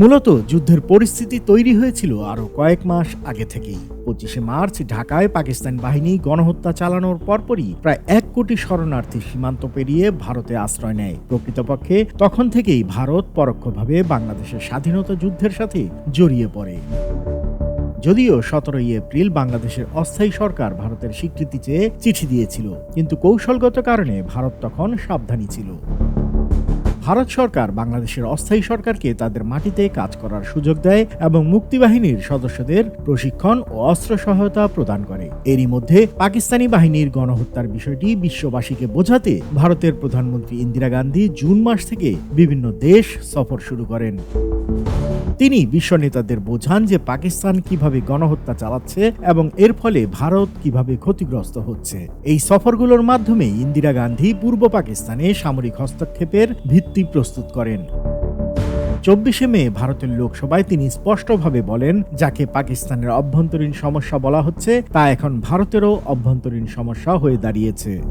মূলত যুদ্ধের পরিস্থিতি তৈরি হয়েছিল আরও কয়েক মাস আগে থেকেই। পঁচিশে মার্চ ঢাকায় পাকিস্তান বাহিনী গণহত্যা চালানোর পরপরই প্রায় এক কোটি শরণার্থী সীমান্ত পেরিয়ে ভারতে আশ্রয় নেয়। প্রকৃতপক্ষে তখন থেকেই ভারত পরোক্ষভাবে বাংলাদেশের স্বাধীনতা যুদ্ধের সাথে জড়িয়ে পড়ে। যদিও সতেরোই এপ্রিল বাংলাদেশের অস্থায়ী সরকার ভারতের স্বীকৃতি চেয়ে চিঠি দিয়েছিল, কিন্তু কৌশলগত কারণে ভারত তখন সাবধানী ছিল। ভারত সরকার বাংলাদেশের অস্থায়ী সরকারকে তাদের মাটিতে কাজ করার সুযোগ দেয় এবং মুক্তিবাহিনীর সদস্যদের প্রশিক্ষণ ও অস্ত্র সহায়তা প্রদান করে। এরই মধ্যে পাকিস্তানি বাহিনীর গণহত্যার বিষয়টি বিশ্ববাসীকে বোঝাতে ভারতের প্রধানমন্ত্রী ইন্দিরা গান্ধী জুন মাস থেকে বিভিন্ন দেশ সফর শুরু করেন। তিনি বিশ্ব নেতাদের বোঝান যে পাকিস্তান কীভাবে গণহত্যা চালাচ্ছে এবং এর ফলে ভারত কীভাবে ক্ষতিগ্রস্ত হচ্ছে। এই সফরগুলোর মাধ্যমে ইন্দিরা গান্ধী পূর্ব পাকিস্তানে সামরিক হস্তক্ষেপের ভিত্তি প্রস্তুত করেন। চব্বিশে মে ভারতের লোকসভায় তিনি স্পষ্টভাবে বলেন, যাকে পাকিস্তানের অভ্যন্তরীণ সমস্যা বলা হচ্ছে, তা এখন ভারতেরও অভ্যন্তরীণ সমস্যা হয়ে দাঁড়িয়েছে।